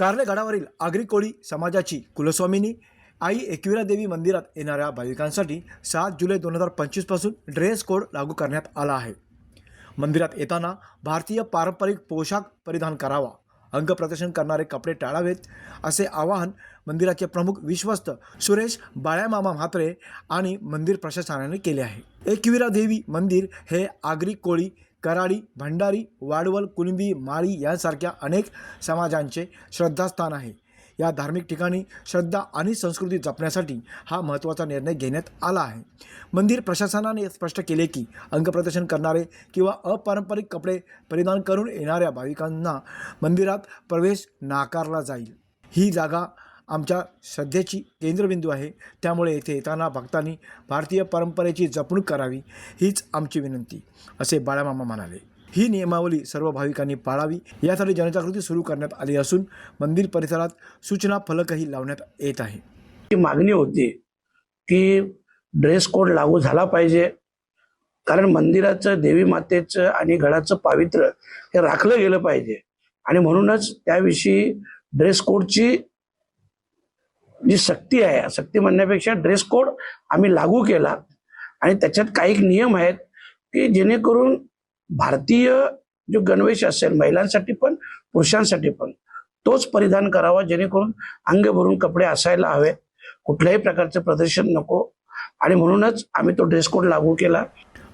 कार्ले गडावरील आगरी कोळी समाजाची कुलस्वामिनी आई एकविरा देवी मंदिरात येणाऱ्या भाविकांसाठी सात जुलै दोन हजार पंचवीसपासून ड्रेस कोड लागू करण्यात आला आहे. मंदिरात येताना भारतीय पारंपरिक पोशाख परिधान करावा अंगप्रदर्शन करणारे कपडे टाळावेत असे आवाहन मंदिराचे प्रमुख विश्वस्त सुरेश बाळ्यामामा म्हात्रे आणि मंदिर प्रशासनाने केले आहे. एकविरा देवी मंदिर हे आगरी कोळी कराडी भंडारी वाडवल कुणबी माळी यांसारख्या अनेक समाजांचे श्रद्धास्थान आहे. या धार्मिक ठिकाणी श्रद्धा आणि संस्कृती जपण्यासाठी हा महत्त्वाचा निर्णय घेण्यात आला आहे. मंदिर प्रशासनाने स्पष्ट केले की अंगप्रदर्शन करणारे किंवा अपारंपरिक कपडे परिधान करून येणाऱ्या भाविकांना मंदिरात प्रवेश नाकारला जाईल. ही जागा आमच्या श्रद्धेची केंद्रबिंदू आहे. त्यामुळे येथे येताना भक्तांनी भारतीय परंपरेची जपणूक करावी हीच आमची विनंती असे बाळामामा म्हणाले. ही नियमावली सर्व भाविकांनी पाळावी यासाठी जनजागृती सुरू करण्यात आली असून मंदिर परिसरात सूचना फलकही लावण्यात येत आहे. ती मागणी होती की ड्रेस कोड लागू झाला पाहिजे कारण मंदिराचं देवी मातेचं आणि गडाचं पावित्र्य हे राखलं गेलं पाहिजे. आणि म्हणूनच त्याविषयी ड्रेस कोडची जी सक्ती आहे सक्ती म्हणण्यापेक्षा ड्रेस कोड आम्ही लागू केला. आणि त्याच्यात काही नियम आहेत की जेणेकरून भारतीय जो गणवेश असेल महिलांसाठी पण पुरुषांसाठी पण तोच परिधान करावा जेणेकरून अंग भरून कपडे असायला हवे. कुठल्याही प्रकारचं प्रदर्शन नको. आणि म्हणूनच आम्ही तो ड्रेस कोड लागू केला.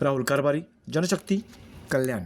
राहुल कारभारी जनशक्ती कल्याण.